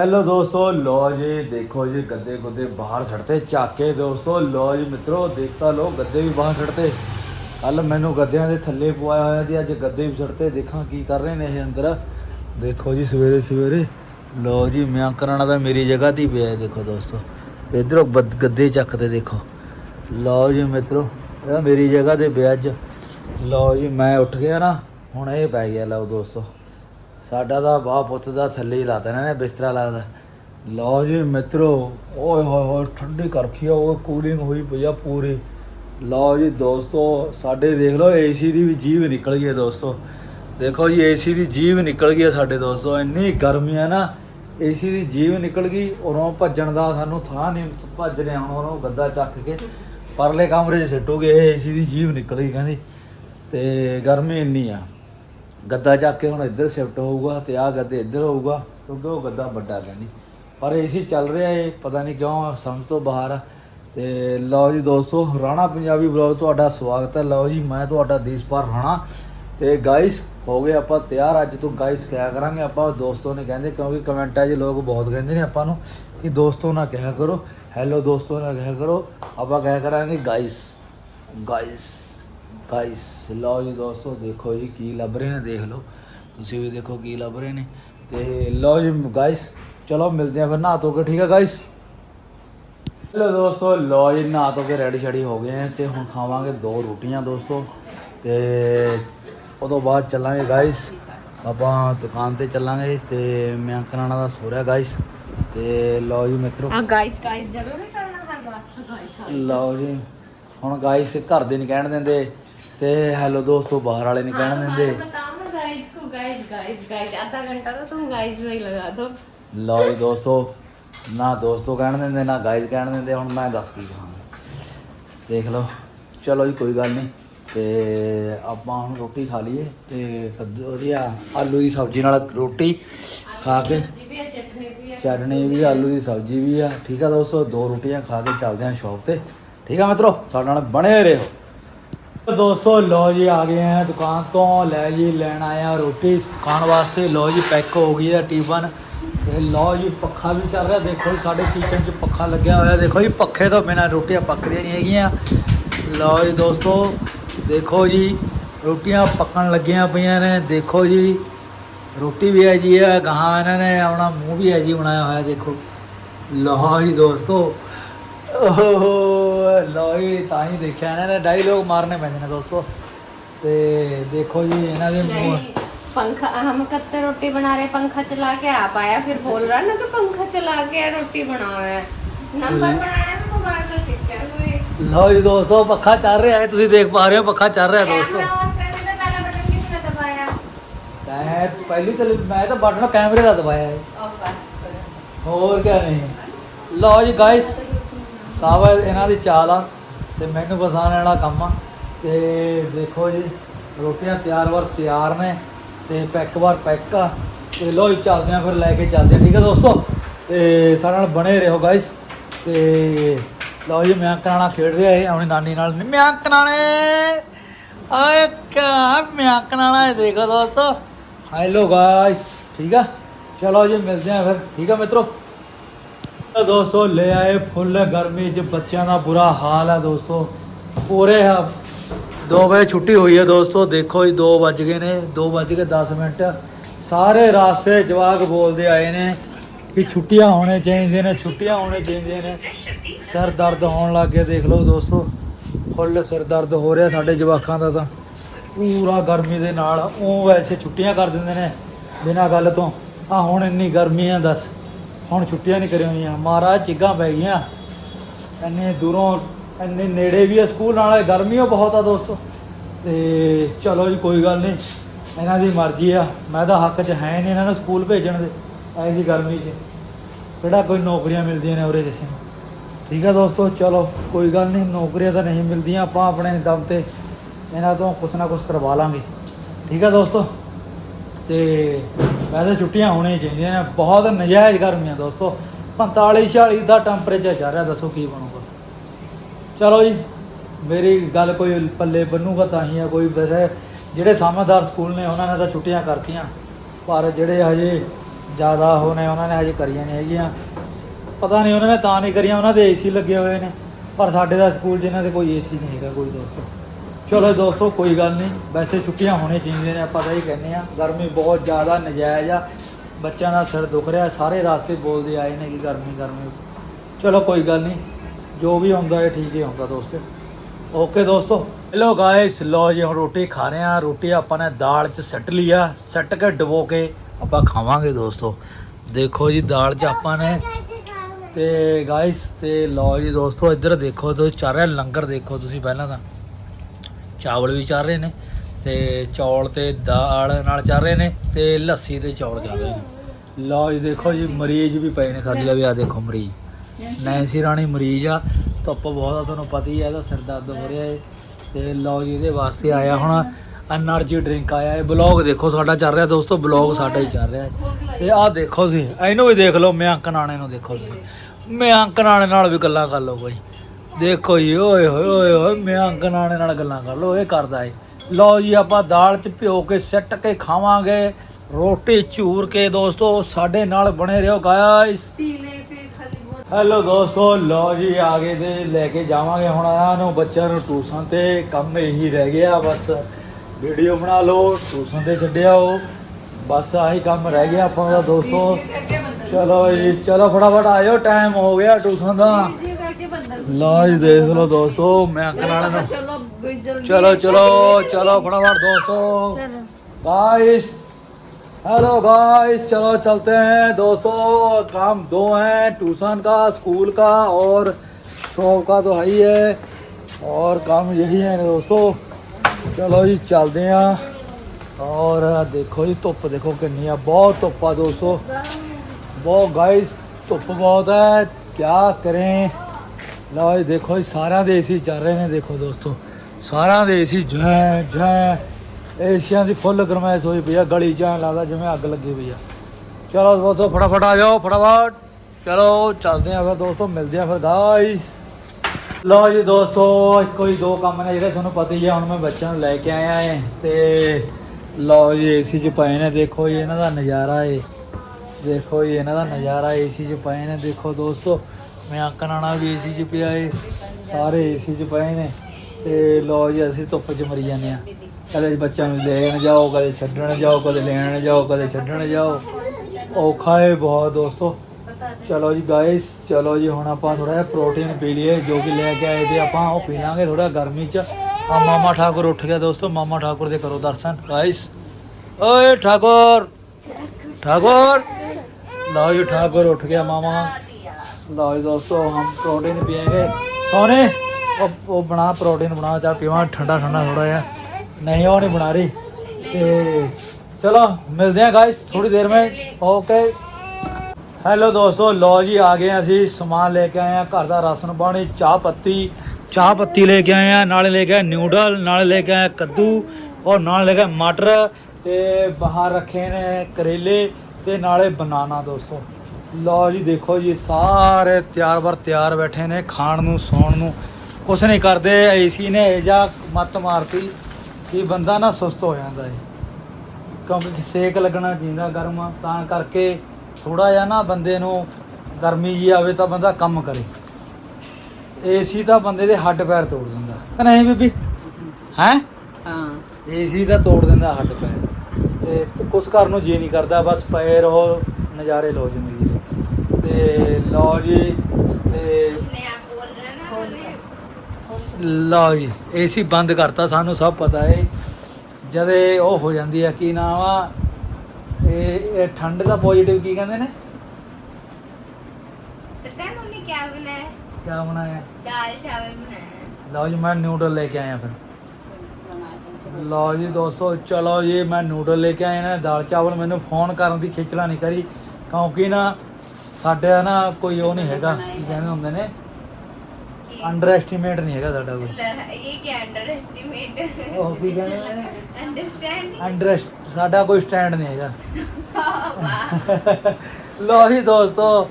Hello ਦੋਸਤੋ ਲੋ ਜੀ, ਦੇਖੋ ਜੀ, ਗੱਦੇ ਗੁੱਦੇ ਬਾਹਰ ਛੱਡਤੇ ਚੱਕ ਕੇ ਦੋਸਤੋ ਲੋ ਜੀ ਮਿੱਤਰੋ ਦੇਖਤਾ ਲੋ ਗੱਦੇ ਵੀ ਬਾਹਰ ਛੱਡਤੇ ਕੱਲ ਮੈਨੂੰ ਗੱਦਿਆਂ ਦੇ ਥੱਲੇ ਪਵਾਇਆ ਹੋਇਆ ਜੀ ਅੱਜ ਗੱਦੇ ਵੀ ਛੱਡਤੇ ਦੇਖਾਂ ਕੀ ਕਰ ਰਹੇ ਨੇ ਇਹ ਅੰਦਰ। ਦੇਖੋ ਜੀ, ਸਵੇਰੇ ਸਵੇਰੇ। ਲੋ ਜੀ, ਮੈਂ ਕਰਾਣਾ ਤਾਂ ਮੇਰੀ ਜਗ੍ਹਾ ਤੇ ਹੀ ਪਿਆ ਹੈ, ਦੇਖੋ ਦੋਸਤੋ। ਤੇ ਇਧਰੋਂ ਗੱਦੇ ਚੱਕਦੇ ਦੇਖੋ। ਲਓ ਜੀ ਮਿੱਤਰੋ, ਇਹ ਮੇਰੀ ਜਗ੍ਹਾ ਤੇ ਪਿਆ ਅੱਜ। ਲਓ ਜੀ, ਮੈਂ ਉੱਠ ਗਿਆ ਨਾ, ਹੁਣ ਇਹ ਪੈ ਗਿਆ, ਲਓ ਦੋਸਤੋ। ਸਾਡਾ ਤਾਂ ਬਾਹ ਪੁੱਤ ਦਾ ਥੱਲੇ ਹੀ ਲਾਤਾ ਇਹਨਾਂ ਨੇ, ਬਿਸਤਰਾ ਲਾਦਾ ਲਓ ਜੀ ਮਿੱਤਰੋ, ਓਏ ਹੋਏ ਹੋਏ, ਠੰਡੀ ਕਰਖੀ ਆ, ਉਹ ਕੂਲਿੰਗ ਹੋਈ ਪਈ ਆ ਪੂਰੀ। ਲਓ ਜੀ ਦੋਸਤੋ, ਸਾਡੇ ਦੇਖ ਲਓ ਏਸੀ ਦੀ ਵੀ ਜੀਵ ਨਿਕਲ ਗਈ ਹੈ ਦੋਸਤੋ। ਦੇਖੋ ਜੀ ਏਸੀ ਦੀ ਜੀਵ ਨਿਕਲ ਗਈ ਹੈ ਸਾਡੇ ਦੋਸਤੋ, ਇੰਨੀ ਗਰਮੀ ਆ ਨਾ ਏਸੀ ਦੀ ਜੀਵ ਨਿਕਲ ਗਈ, ਉਰੋਂ ਭੱਜਣ ਦਾ ਸਾਨੂੰ ਥਾਂ ਨਹੀਂ ਭੱਜ ਰਿਹਾ, ਹੁਣ ਉਹਨੂੰ ਗੱਦਾ ਚੱਕ ਕੇ ਪਰਲੇ ਕਮਰੇ 'ਚ ਸਿੱਟੂਗੇ, ਇਹ ਏਸੀ ਦੀ ਜੀਵ ਨਿਕਲ ਗਈ ਕਹਿੰਦੀ। ਤੇ ਗਰਮੀ ਇੰਨੀ ਆ। ਗੱਦਾ ਚੱਕ ਕੇ ਹੁਣ ਇੱਧਰ ਸ਼ਿਫਟ ਹੋਊਗਾ ਤੇ ਆਹ ਗੱਦੇ ਇੱਧਰ ਹੋਊਗਾ, ਕਿਉਂਕਿ ਉਹ ਗੱਦਾ ਵੱਡਾ ਕਹਿੰਦੀ ਪਰ ਏਸੀ ਚੱਲ ਰਿਹਾ ਏ, ਪਤਾ ਨਹੀਂ ਕਿਉਂ, ਸਮਝ ਤੋਂ ਬਾਹਰ ਆ। ਤੇ ਲਓ ਜੀ ਦੋਸਤੋ, ਰਾਣਾ ਪੰਜਾਬੀ ਬਲੌਗ ਤੁਹਾਡਾ ਸਵਾਗਤ ਹੈ। ਲਓ ਜੀ, ਮੈਂ ਤੁਹਾਡਾ ਦੇਸ਼ਪਾਲ ਰਾਣਾ। ਤੇ ਗਾਇਸ ਹੋ ਗਏ ਆਪਾਂ ਤਿਆਰ। ਅੱਜ ਤੋਂ ਗਾਇਸ ਕਿਹਾ ਕਰਾਂਗੇ ਆਪਾਂ? ਦੋਸਤੋ ਨੇ ਕਹਿੰਦੇ, ਕਿਉਂਕਿ ਕਮੈਂਟਾਂ 'ਚ ਲੋਕ ਬਹੁਤ ਕਹਿੰਦੇ ਨੇ ਆਪਾਂ ਨੂੰ ਕਿ ਦੋਸਤੋ ਨਾ ਕਿਹਾ ਕਰੋ। ਹੈਲੋ ਦੋਸਤੋ ਨਾ ਕਿਹਾ ਕਰੋ। ਆਪਾਂ ਕਿਹਾ ਕਰਾਂਗੇ? ਗਾਇਸ ਗਾਇਸ ਗਾਇਸ ਲਓ ਜੀ ਦੋਸਤੋ ਦੇਖੋ ਜੀ ਕੀ ਲੱਭ ਰਹੇ ਨੇ ਦੇਖ ਲਓ। ਤੁਸੀਂ ਵੀ ਦੇਖੋ ਕੀ ਲੱਭ ਰਹੇ ਨੇ। ਤੇ ਲਓ ਜੀ ਗਾਇਸ ਚਲੋ ਮਿਲਦੇ ਆ ਫਿਰ ਨਹਾ ਧੋ ਕੇ ਠੀਕ ਆ ਗਾਇਸ ਹੈਲੋ ਦੋਸਤੋ ਲਓ ਜੀ ਨਹਾ ਧੋ ਕੇ ਰੈਡੀ ਸ਼ੈਡੀ ਹੋ ਗਏ ਆ ਤੇ ਹੁਣ ਖਾਵਾਂਗੇ ਦੋ ਰੋਟੀਆਂ ਦੋਸਤੋ। ਤੇ ਉਦੋਂ ਬਾਅਦ ਚੱਲਾਂਗੇ ਗਾਇਸ ਆਪਾਂ ਦੁਕਾਨ ਤੇ ਚੱਲਾਂਗੇ ਤੇ ਮੈਂ ਅੰਕਰਾਣਾ ਦਾ ਸੋਹਰਿਆ ਗਾਇਸ ਤੇ ਲਓ ਜੀ ਮਿੱਤਰੋ। ਆ ਗਾਇਸ ਗਾਇਸ ਜ਼ਰੂਰ ਕਰਨਾ ਹਰ ਵਾਰ ਗਾਇਸ ਲਓ ਜੀ ਹੁਣ ਗਾਇਸ ਘਰ ਦੇ ਨਹੀਂ ਕਹਿਣ ਦਿੰਦੇ। ਤੇ ਹੈਲੋ ਦੋਸਤੋ ਬਾਹਰ ਵਾਲੇ ਨਹੀਂ ਕਹਿਣ ਦਿੰਦੇ बताओ ना गाइस को गाइस गाइस गाइस आधा घंटा तो तुम गाइस में ही लगा दो ਲਓ ਜੀ ਦੋਸਤੋ ਨਾ ਦੋਸਤੋ ਕਹਿਣ ਦਿੰਦੇ ਨਾ ਗਾਇਜ਼ ਕਹਿਣ ਦਿੰਦੇ ਹੁਣ ਮੈਂ ਦੱਸ ਕੀ ਕਹਾਂ ਦੇਖ ਲਓ ਚਲੋ ਜੀ ਕੋਈ ਗੱਲ ਨਹੀਂ ਤੇ ਆਪਾਂ ਹੁਣ ਰੋਟੀ ਖਾ ਲਈਏ ਤੇ ਕੱਦੂ ਉਹਦੀ ਆ ਆਲੂ ਦੀ ਸਬਜ਼ੀ ਨਾਲ ਰੋਟੀ ਖਾ ਕੇ जी भी है चटनी भी है ਚਟਨੀ ਵੀ ਆਲੂ ਦੀ ਸਬਜ਼ੀ ਵੀ ਆ ਠੀਕ ਆ ਦੋਸਤੋ ਦੋ ਰੋਟੀਆਂ ਖਾ ਕੇ ਚੱਲਦੇ ਆਂ ਸ਼ੌਪ ਤੇ ਠੀਕ ਆ ਮਿੱਤਰੋ ਸਾਡੇ ਨਾਲ ਬਣੇ ਰਹੋ ਦੋਸਤੋ ਲੋ ਜੀ, ਆ ਗਏ ਆ ਦੁਕਾਨ ਤੋਂ, ਲੈ ਜੀ, ਲੈਣ ਆਏ ਆ ਰੋਟੀ ਖਾਣ ਵਾਸਤੇ। ਲੋ ਜੀ ਪੈਕ ਹੋ ਗਈ ਹੈ ਟੀਫਨ। ਤੇ ਲੋ ਜੀ, ਪੱਖਾ ਵੀ ਚੱਲ ਰਿਹਾ। ਦੇਖੋ ਜੀ, ਸਾਡੇ ਕਿਚਨ 'ਚ ਪੱਖਾ ਲੱਗਿਆ ਹੋਇਆ। ਦੇਖੋ ਜੀ, ਪੱਖੇ ਤੋਂ ਬਿਨਾਂ ਰੋਟੀਆਂ ਪੱਕਦੀਆਂ ਨਹੀਂ ਹੈਗੀਆਂ। ਲੋ ਜੀ, ਦੋਸਤੋ, ਦੇਖੋ ਜੀ, ਰੋਟੀਆਂ ਪੱਕਣ ਲੱਗੀਆਂ ਪਈਆਂ ਨੇ। ਦੇਖੋ ਜੀ, ਰੋਟੀ ਵੀ ਹੈ ਜੀ ਹੈ ਗਾਹਾਂ ਇਹਨਾਂ ਨੇ ਆਪਣਾ ਮੂੰਹ ਵੀ ਹੈ ਜੀ ਬਣਾਇਆ ਹੋਇਆ, ਦੇਖੋ। ਲਓ ਜੀ, ਦੋਸਤੋ। ਓਹ। ਲਓ ਜੀ ਤਾਂ ਹੀ ਦੇਖਿਆ ਇਹਨਾਂ ਨੇ ਡਾਇਲੋਗ ਮਾਰਨੇ ਪੈਂਦੇ ਨੇ ਦੋਸਤੋ ਤੇ ਦੇਖੋ ਜੀ ਇਹਨਾਂ ਦੇ ਮੂੰਹ नहीं, पंखा हम कत्ते रोटी बना रहे पंखा चला के आप आया फिर बोल रहा ना कि पंखा चला के रोटी बनाओ है नंबर बनाया तो मोबाइल का सिक्का कोई ਲਓ ਜੀ ਦੋਸਤੋ ਪੱਖਾ ਚੱਲ ਰਿਹਾ ਹੈ ਤੁਸੀਂ ਦੇਖ ਪਾ ਰਹੇ ਹੋ ਪੱਖਾ ਚੱਲ ਰਿਹਾ ਦੋਸਤੋ कैमरा ऑन करने से पहला बटन किसने दबाया ਮੈਂ ਪਹਿਲੀ ਤਾਂ ਮੈਂ ਤਾਂ ਬਟਨ ਕੈਮਰੇ ਦਾ ਦਬਾਇਆ ਹੈ और बस करो। ਹੋਰ ਕਿਆ ਨਹੀਂ ਲਓ ਜੀ ਗਾਇਸ ਸਾਵਾ ਇਹਨਾਂ ਦੀ ਚਾਲ ਆ ਤੇ ਮੈਨੂੰ ਬਸਾਣ ਵਾਲਾ ਕੰਮ ਆ। ਤੇ ਦੇਖੋ ਜੀ, ਰੋਟੀਆਂ ਤਿਆਰ ਵਰ ਤਿਆਰ ਨੇ ਤੇ ਪੈਕ ਵਾਰ ਪੈਕ ਆ। ਤੇ ਲਓ ਜੀ, ਚੱਲਦੇ ਆ ਫਿਰ ਲੈ ਕੇ ਚੱਲਦੇ ਆ ਠੀਕ ਆ ਦੋਸਤੋ? ਤੇ ਸਾਡੇ ਨਾਲ ਬਣੇ ਰਹੋ ਗਾਇਸ ਤੇ ਲਓ ਜੀ ਮੈਂ ਕਰਾਣਾ ਖੇਡ ਰਿਹਾ ਹੈ ਆਪਣੀ ਨਾਨੀ ਨਾਲ। ਮੈਂ ਕਰਾਣੇ ਓਏ ਕਾ ਮੈਂ ਕਰਾਣਾ ਦੇਖੋ ਦੋਸਤੋ। ਹੈਲੋ ਗਾਇਸ ਠੀਕ ਆ? ਚਲੋ ਜੀ, ਮਿਲਦੇ ਆ ਫਿਰ। ਠੀਕ ਆ ਮਿੱਤਰੋ? ਦੋਸਤੋ, ਲੈ ਆਏ ਫੁੱਲ ਗਰਮੀ 'ਚ, ਬੱਚਿਆਂ ਦਾ ਬੁਰਾ ਹਾਲ ਹੈ ਦੋਸਤੋ। ਪੂਰੇ 2 ਵਜੇ ਛੁੱਟੀ ਹੋਈ ਹੈ ਦੋਸਤੋ, ਦੇਖੋ ਜੀ 2 ਵੱਜ ਗਏ ਨੇ 2 ਵੱਜ ਕੇ 10 ਮਿੰਟ। ਸਾਰੇ ਰਾਸਤੇ ਜਵਾਕ ਬੋਲਦੇ ਆਏ ਨੇ ਕਿ ਛੁੱਟੀਆਂ ਹੋਣੇ ਚਾਹੀਦੀਆਂ ਨੇ, ਛੁੱਟੀਆਂ ਹੋਣੇ ਚਾਹੀਦੀਆਂ ਨੇ। ਸਿਰ ਦਰਦ ਹੋਣ ਲੱਗ ਗਿਆ, ਦੇਖ ਲਓ ਦੋਸਤੋ। ਫੁੱਲ ਸਿਰ ਦਰਦ ਹੋ ਰਿਹਾ ਸਾਡੇ ਜਵਾਕਾਂ ਦਾ ਤਾਂ। ਪੂਰਾ ਗਰਮੀ ਦੇ ਨਾਲ ਉਹ ਵੈਸੇ ਛੁੱਟੀਆਂ ਕਰ ਦਿੰਦੇ ਨੇ, ਬਿਨਾਂ ਗੱਲ ਤੋਂ। ਆ ਹੁਣ ਇੰਨੀ ਗਰਮੀ ਆ, ਦੱਸ। ਹੁਣ ਛੁੱਟੀਆਂ ਨਹੀਂ ਕਰੀ ਹੋਈਆਂ। ਮਹਾਰਾਜ, ਚਿੱਗਾਂ ਪੈ ਗਈਆਂ। ਇੰਨੇ ਦੂਰੋਂ, ਇੰਨੇ ਨੇੜੇ ਵੀ ਆ ਸਕੂਲ, ਨਾਲ ਗਰਮੀ ਉਹ ਬਹੁਤ ਆ ਦੋਸਤੋ। ਤੇ ਚਲੋ ਜੀ, ਕੋਈ ਗੱਲ ਨਹੀਂ। ਇਹਨਾਂ ਦੀ ਮਰਜ਼ੀ ਆ। ਮੈਂ ਤਾਂ ਹੱਕ 'ਚ ਹੈ ਨਹੀਂ ਇਹਨਾਂ ਨੂੰ ਸਕੂਲ ਭੇਜਣ ਦੇ ਐਂ ਦੀ ਗਰਮੀ 'ਚ। ਕਿਹੜਾ ਕੋਈ ਨੌਕਰੀਆਂ ਮਿਲਦੀਆਂ ਨੇ ਉਰੇ ਕਿਸੇ ਨੂੰ। ਠੀਕ ਆ ਦੋਸਤੋ, ਚਲੋ, ਕੋਈ ਗੱਲ ਨਹੀਂ। ਨੌਕਰੀਆਂ ਤਾਂ ਨਹੀਂ ਮਿਲਦੀਆਂ, ਆਪਾਂ ਆਪਣੇ ਦਮ ਤੇ ਇਹਨਾਂ ਤੋਂ ਕੁਛ ਨਾ ਕੁਛ ਕਰਵਾ ਲਾਂਗੇ। ਠੀਕ ਆ ਦੋਸਤੋ। ਤੇ ਵੈਸੇ ਛੁੱਟੀਆਂ ਹੋਣੀਆਂ ਚਾਹੀਦੀਆਂ ਨੇ, ਬਹੁਤ ਨਜਾਇਜ਼ ਗਰਮੀਆਂ ਦੋਸਤੋ। 45 46 ਦਾ ਟੈਂਪਰੇਚਰ ਜਾ ਰਿਹਾ, ਦੱਸੋ ਕੀ ਬਣੂਗਾ। ਚਲੋ ਜੀ, ਮੇਰੀ ਗੱਲ ਕੋਈ ਪੱਲੇ ਬੰਨੂਗਾ ਤਾਂ ਹੀ ਆ, ਕੋਈ ਵੈਸੇ ਜਿਹੜੇ ਸਮਝਦਾਰ ਸਕੂਲ ਨੇ, ਉਹਨਾਂ ਨੇ ਤਾਂ ਛੁੱਟੀਆਂ ਕਰਤੀਆਂ। ਪਰ ਜਿਹੜੇ ਹਜੇ ਜ਼ਿਆਦਾ ਉਹ ਨੇ, ਉਹਨਾਂ ਨੇ ਹਜੇ ਕਰੀਆਂ ਨਹੀਂ ਹੈਗੀਆਂ। ਪਤਾ ਨਹੀਂ ਉਹਨਾਂ ਨੇ ਤਾਂ ਨਹੀਂ ਕਰੀਆਂ, ਉਹਨਾਂ ਦੇ ਏਸੀ ਲੱਗੇ ਹੋਏ ਨੇ। ਪਰ ਸਾਡੇ ਦਾ ਸਕੂਲ ਜਿਨ੍ਹਾਂ ਦੇ ਕੋਈ ਏਸੀ ਨਹੀਂ ਹੈਗਾ, ਕੋਈ ਦੋਸਤੋ। ਚਲੋ ਦੋਸਤੋ, ਕੋਈ ਗੱਲ ਨਹੀਂ। ਵੈਸੇ ਛੁੱਟੀਆਂ ਹੋਣੀਆਂ ਚਾਹੀਦੀਆਂ ਨੇ ਆਪਾਂ ਤਾਂ ਇਹ ਕਹਿੰਦੇ ਆ ਗਰਮੀ ਬਹੁਤ ਜ਼ਿਆਦਾ ਨਜਾਇਜ਼ ਆ। ਬੱਚਿਆਂ ਦਾ ਸਿਰ ਦੁਖ ਰਿਹਾ, ਸਾਰੇ ਰਾਸਤੇ ਬੋਲਦੇ ਆਏ ਨੇ ਕਿ ਗਰਮੀ ਗਰਮੀ। ਚਲੋ ਕੋਈ ਗੱਲ ਨਹੀਂ, ਜੋ ਵੀ ਹੁੰਦਾ ਇਹ ਠੀਕ ਹੀ ਹੁੰਦਾ ਦੋਸਤੋ। ਓਕੇ ਦੋਸਤੋ ਹੈਲੋ ਗਾਇਸ ਲੋ ਜੀ, ਹੁਣ ਰੋਟੀ ਖਾ ਰਹੇ ਆ ਰੋਟੀ ਆਪਾਂ ਨੇ ਦਾਲ ਚ ਸੱਟ ਲਈ ਆ। ਸੱਟ ਕੇ ਡਬੋ ਕੇ ਆਪਾਂ ਖਾਵਾਂਗੇ ਦੋਸਤੋ। ਦੇਖੋ ਜੀ, ਦਾਲ ਚ ਆਪਾਂ ਨੇ ਤੇ ਗਾਇਸ ਤੇ ਲੋ ਜੀ ਦੋਸਤੋ, ਇੱਧਰ ਦੇਖੋ, ਤੁਸੀਂ ਚਾਰੇ ਲੰਗਰ ਦੇਖੋ ਤੁਸੀਂ ਪਹਿਲਾਂ ਤਾਂ। ਚਾਵਲ ਵੀ ਚੜ ਰਹੇ ਨੇ ਤੇ ਚੌਲ ਤੇ ਦਾਲ ਨਾਲ ਚੜ ਰਹੇ ਨੇ ਤੇ ਲੱਸੀ ਤੇ ਚੌਲ ਚੜ ਰਹੇ ਨੇ। ਲਓ ਜੀ, ਦੇਖੋ ਜੀ, ਮਰੀਜ਼ ਵੀ ਪਏ ਨੇ ਸਾਡੇ ਵੀ ਆ ਦੇਖੋ ਮਰੀਜ਼। ਨੈਂਸੀ ਰਾਣੀ ਮਰੀਜ਼ ਆ, ਧੁੱਪ ਬਹੁਤ ਆ, ਤੁਹਾਨੂੰ ਪਤਾ ਹੀ ਹੈ ਇਹਦਾ ਸਿਰ ਦਰਦ ਹੋ ਰਿਹਾ ਏ। ਤੇ ਲਓ ਜੀ, ਇਹਦੇ ਵਾਸਤੇ ਆਇਆ ਹੁਣ ਐਨਰਜੀ ਡਰਿੰਕ ਆਇਆ ਏ। ਬਲੌਗ ਦੇਖੋ ਸਾਡਾ ਚੱਲ ਰਿਹਾ ਦੋਸਤੋ, ਬਲੌਗ ਸਾਡਾ ਹੀ ਚੱਲ ਰਿਹਾ ਹੈ ਤੇ ਆਹ ਦੇਖੋ ਤੁਸੀਂ, ਇਹਨੂੰ ਵੀ ਦੇਖ ਲਓ ਮਿਆਂ ਕਨਾਣੇ ਨੂੰ ਦੇਖੋ ਤੁਸੀਂ। ਮਿਆਂ ਕਨਾਣੇ ਨਾਲ ਵੀ ਗੱਲਾਂ ਕਰ ਲਓ ਕੋਈ। ਦੇਖੋ ਜੀ ਓਏ ਹੋਏ ਓਏ ਹੋਏ ਮੈਂ ਅੰਗਨਾਣੇ ਨਾਲ ਗੱਲਾਂ ਕਰ ਲੋ ਇਹ ਕਰਦਾ ਏ। ਲਓ ਜੀ ਆਪਾਂ ਦਾਲ 'ਚ ਭਿਓ ਕੇ ਸਿੱਟ ਕੇ ਖਾਵਾਂਗੇ। ਰੋਟੀ ਝੂਰ ਕੇ ਦੋਸਤੋ ਸਾਡੇ ਨਾਲ ਬਣੇ ਰਹੋ ਗਾਇਸ ਹੈਲੋ ਦੋਸਤੋ ਲਓ ਜੀ ਆਗੇ ਦੇ ਲੈ ਕੇ ਜਾਵਾਂਗੇ ਹੁਣ ਇਹਨਾਂ ਨੂੰ ਬੱਚਿਆਂ ਨੂੰ ਟੂਸ਼ਨ ਤੇ ਕੰਮ ਇਹੀ ਰਹਿ ਗਿਆ ਬਸ। ਵੀਡੀਓ ਬਣਾ ਲਓ ਟੂਸ਼ਨ ਤੇ ਛੱਡਿਆ ਉਹ। ਬਸ ਆਹੀ ਕੰਮ ਰਹਿ ਗਿਆ ਆਪਾਂ ਦਾ ਦੋਸਤੋ। ਚਲੋ ਜੀ ਚਲੋ ਫਟਾਫਟ ਆਇਓ ਟਾਈਮ ਹੋ ਗਿਆ ਟੂਸ਼ਨ ਦਾ। लाज देख लो दोस्तों मैं कराने चलो चलो चलो फटाफट दोस्तों। गाइस हेलो गाइस चलो चलते हैं दोस्तों। काम दो हैं ट्यूशन का स्कूल का और शॉप का तो है ही है। और काम यही है दोस्तों। चलो जी चलते हैं। और देखो जी धुप देखो कि बहुत धुप है दोस्तों। बहुत। गाइस धुप बहुत है। क्या करें? ਲਓ ਜੀ, ਦੇਖੋ ਜੀ, ਸਾਰਿਆਂ ਦੇ ਏਸੀ ਚੱਲ ਰਹੇ ਨੇ, ਦੇਖੋ ਦੋਸਤੋ। ਸਾਰਿਆਂ ਦੇ ਏਸੀ ਜੈ ਜੈ। ਏਸੀਆਂ ਦੀ ਫੁੱਲ ਗਰਮੈਸ਼ ਹੋਈ ਪਈ ਆ, ਗਲੀ ਚ ਐਂ ਲੱਗਦਾ ਜਿਵੇਂ ਅੱਗ ਲੱਗੀ ਪਈ ਆ। ਚਲੋ ਦੋਸਤੋ, ਫਟਾਫਟ ਆ ਜਾਓ, ਫਟਾਫਟ। ਚਲੋ, ਚੱਲਦੇ ਆ ਫਿਰ ਦੋਸਤੋ, ਮਿਲਦੇ ਆ ਫਿਰ ਗਾਇਸ ਲਓ ਜੀ ਦੋਸਤੋ, ਇੱਕੋ ਹੀ ਦੋ ਕੰਮ ਨੇ ਜਿਹੜੇ ਤੁਹਾਨੂੰ ਪਤਾ ਹੀ ਆ, ਹੁਣ ਮੈਂ ਬੱਚਿਆਂ ਨੂੰ ਲੈ ਕੇ ਆਇਆ ਏ, ਤੇ ਲਓ ਜੀ, ਏਸੀ 'ਚ ਪਏ ਨੇ, ਦੇਖੋ ਜੀ, ਇਹਨਾਂ ਦਾ ਨਜ਼ਾਰਾ ਏ। ਦੇਖੋ ਜੀ, ਇਹਨਾਂ ਦਾ ਨਜ਼ਾਰਾ ਏਸੀ 'ਚ ਪਏ ਨੇ, ਦੇਖੋ ਦੋਸਤੋ। ਮੈਂ ਕਨਾਣਾ ਵੀ ਏਸੀ 'ਚ ਪਿਆ ਏ, ਸਾਰੇ ਏਸੀ 'ਚ ਪਏ ਨੇ, ਤੇ ਲੋ ਜੀ ਅਸੀਂ ਧੁੱਪ 'ਚ ਮਰੀ ਜਾਂਦੇ ਆ ਕਦੇ ਬੱਚਿਆਂ ਨੂੰ ਲੈਣ ਜਾਓ, ਕਦੇ ਛੱਡਣ ਜਾਓ, ਕਦੇ ਲੈਣ ਜਾਓ, ਕਦੇ ਛੱਡਣ ਜਾਓ। ਔਖਾ ਏ ਬਹੁਤ ਦੋਸਤੋ। ਚਲੋ ਜੀ ਗਾਇਸ ਚਲੋ ਜੀ ਹੁਣ ਆਪਾਂ ਥੋੜਾ ਜਿਹਾ ਪ੍ਰੋਟੀਨ ਪੀ ਲਈਏ, ਜੋ ਕਿ ਲੈ ਕੇ ਆਏ ਤੇ ਆਪਾਂ ਉਹ ਪੀ ਲਾਂਗੇ ਥੋੜਾ ਗਰਮੀ 'ਚ। ਆ ਮਾਮਾ ਠਾਕੁਰ ਉੱਠ ਗਿਆ ਦੋਸਤੋ, ਮਾਮਾ ਠਾਕੁਰ ਦੇ ਕਰੋ ਦਰਸ਼ਨ। ਗਾਇਸ ਓਏ ਠਾਕੁਰ ਠਾਕੁਰ। ਲਓ ਜੀ, ਠਾਕੁਰ ਉੱਠ ਗਿਆ ਮਾਮਾ। ਲਓ ਜੀ ਦੋਸਤੋ, ਹਮ ਪ੍ਰੋਟੀਨ ਪੀਏਗੇ। ਸੋਰੇ ਉਹ ਉਹ ਬਣਾ ਪ੍ਰੋਟੀਨ ਬਣਾ ਚਾ ਪੀਵਾਂ, ਠੰਡਾ ਠੰਡਾ ਥੋੜਾ ਜਿਹਾ। ਨਹੀਂ, ਉਹ ਨਹੀਂ ਬਣਾ ਰਹੀ। ਤੇ ਚਲੋ, ਮਿਲਦੇ ਹਾਂ ਗਾਇਸ ਥੋੜੀ ਦੇਰ ਮੈਂ ਓਕੇ ਹੈਲੋ ਦੋਸਤੋ ਲੋ ਜੀ, ਆ ਗਏ ਅਸੀਂ ਸਮਾਨ ਲੈ ਕੇ ਆਏ ਆ ਘਰ ਦਾ ਰਾਸ਼ਨ ਪਾਣੀ, ਚਾਹ ਪੱਤੀ। ਚਾਹ ਪੱਤੀ ਲੈ ਕੇ ਆਏ ਆ ਨਾਲੇ ਲੈ ਕੇ ਆਏ ਨਿਊਡਲ ਨਾਲੇ ਲੈ ਕੇ ਆਏ ਕੱਦੂ, ਔਰ ਨਾਲ ਲੈ ਕੇ ਮਟਰ। ਤੇ ਬਾਹਰ ਰੱਖੇ ਨੇ ਕਰੇਲੇ ਤੇ ਨਾਲੇ ਬਨਾਨਾ ਦੋਸਤੋ। ਲੋ ਜੀ ਦੇਖੋ ਜੀ ਸਾਰੇ ਤਿਆਰ ਬਰ ਤਿਆਰ ਬੈਠੇ ਨੇ ਖਾਣ ਨੂੰ ਸੌਣ ਨੂੰ। ਕੁਛ ਨਹੀਂ ਕਰਦੇ ਏਸੀ ਨੇ ਜਾ ਮੱਤ ਮਾਰਤੀ ਕਿ ਬੰਦਾ ਨਾ ਸੁਸਤ ਹੋ ਜਾਂਦਾ ਹੈ ਕਿਉਂਕਿ ਸੇਕ ਲੱਗਣਾ ਚਾਹੀਦਾ ਗਰਮ ਤਾਂ ਕਰਕੇ ਥੋੜਾ ਜਿਹਾ ਨਾ ਬੰਦੇ ਨੂੰ ਗਰਮੀ ਜੀ ਆਵੇ ਤਾਂ ਬੰਦਾ ਕੰਮ ਕਰੇ। ਏਸੀ ਤਾਂ ਬੰਦੇ ਦੇ ਹੱਡ ਪੈਰ ਤੋੜ ਦਿੰਦਾ। ਕਿ ਨਹੀਂ ਬੀਬੀ? ਹੈ? हाँ ਏਸੀ ਦਾ ਤੋੜ ਦਿੰਦਾ ਹੱਡ ਪੈਰ। ਤੇ ਕੁਛ ਕਰਨ ਨੂੰ ਜੀ ਨਹੀਂ ਕਰਦਾ ਬਸ ਪਏ ਰਹੋ ਨਜ਼ਾਰੇ ਲਓ ਜ਼ਿੰਦਗੀ ਤੇ ਲਓ ਜੀ ਤੇ ਲਓ ਜੀ ਏਸੀ ਬੰਦ ਕਰਤਾ ਸਾਨੂੰ ਸਭ ਪਤਾ ਹੈ ਜਦ ਉਹ ਹੋ ਜਾਂਦੀ ਹੈ ਕੀ ਨਾਮ ਆ? ਇਹ ਠੰਡ ਦਾ ਪੋਜ਼ਿਟਿਵ ਕੀ ਕਹਿੰਦੇ ਨੇ? ਪਤਾ ਮੰਮੀ ਕੀ ਬਣਾਇਆ? ਕੀ ਬਣਾਇਆ? ਦਾਲ ਚਾਵਲ ਬਣਾਇਆ। ਲਓ ਜੀ ਮੈਂ ਨਿਊਡਲ ਲੈ ਕੇ ਆਇਆ ਫਿਰ। ਲਓ ਜੀ ਦੋਸਤੋ ਚਲੋ ਜੀ ਮੈਂ ਨੂਡਲ ਲੈ ਕੇ ਆਇਆ ਨਾ ਦਾਲ ਚਾਵਲ ਮੈਨੂੰ ਫੋਨ ਕਰਨ ਦੀ ਖੇਚਲਾ ਨਹੀਂ ਕਰੀ ਕਿਉਂਕਿ ਨਾ ਸਾਡੇ ਆ ਨਾ ਕੋਈ ਉਹ ਨਹੀਂ ਹੈਗਾ ਜਿਵੇਂ ਹੁੰਦੇ ਨੇ ਅੰਡਰ ਐਸਟੀਮੇਟ ਨਹੀਂ ਹੈਗਾ ਸਾਡਾ ਕੋਈ ਇਹ ਕੀ ਅੰਡਰ ਐਸਟੀਮੇਟ ਉਹ ਵੀ ਕਹਿੰਦੇ ਨੇ ਅੰਡਰਸਟੈਂਡ ਅੰਡਰ ਸਾਡਾ ਕੋਈ ਸਟੈਂਡ ਨਹੀਂ ਹੈਗਾ ਲੋ ਜੀ ਦੋਸਤੋ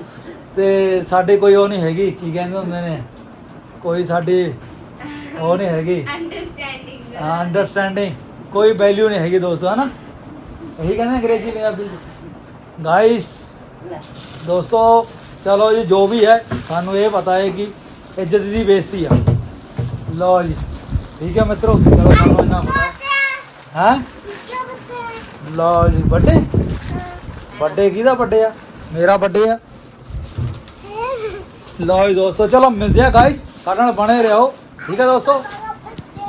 ਤੇ ਸਾਡੇ ਕੋਈ ਉਹ ਨਹੀਂ ਹੈਗੀ ਕੀ ਕਹਿੰਦੇ ਹੁੰਦੇ ਨੇ ਕੋਈ ਸਾਡੀ ਉਹ ਨਹੀਂ ਹੈਗੀ ਅੰਡਰਸਟੈਂਡਿੰਗ ਹਾਂ ਅੰਡਰਸਟੈਂਡਿੰਗ ਕੋਈ ਵੈਲਿਊ ਨਹੀਂ ਹੈਗੀ ਦੋਸਤੋ ਹਨਾ ਇਹੀ ਕਹਿੰਦੇ ਅੰਗਰੇਜ਼ੀ ਵਿੱਚ ਗਾਇਸ ਦੋਸਤੋ, ਚਲੋ ਜੀ, ਜੋ ਵੀ ਹੈ, ਸਾਨੂੰ ਇਹ ਪਤਾ ਹੈ ਕਿ ਇੱਜ਼ਤ ਦੀ ਬੇਇੱਜ਼ਤੀ ਆ। ਲਓ ਜੀ, ਠੀਕ ਹੈ ਮਿੱਤਰੋ? ਚਲੋ, ਸਾਨੂੰ ਇਹਨਾਂ ਪਤਾ ਹੈ। ਲਓ ਜੀ, ਵੱਡੇ? ਵੱਡੇ ਕਿਹਦਾ ਵੱਡੇ ਆ? ਮੇਰਾ ਵੱਡੇ ਆ? ਲਓ ਜੀ, ਦੋਸਤੋ, ਚਲੋ, ਮਿਲਦੇ ਆ ਗਾਇਸ ਸਾਡੇ ਨਾਲ ਬਣੇ ਰਹੋ। ਠੀਕ ਹੈ, ਦੋਸਤੋ?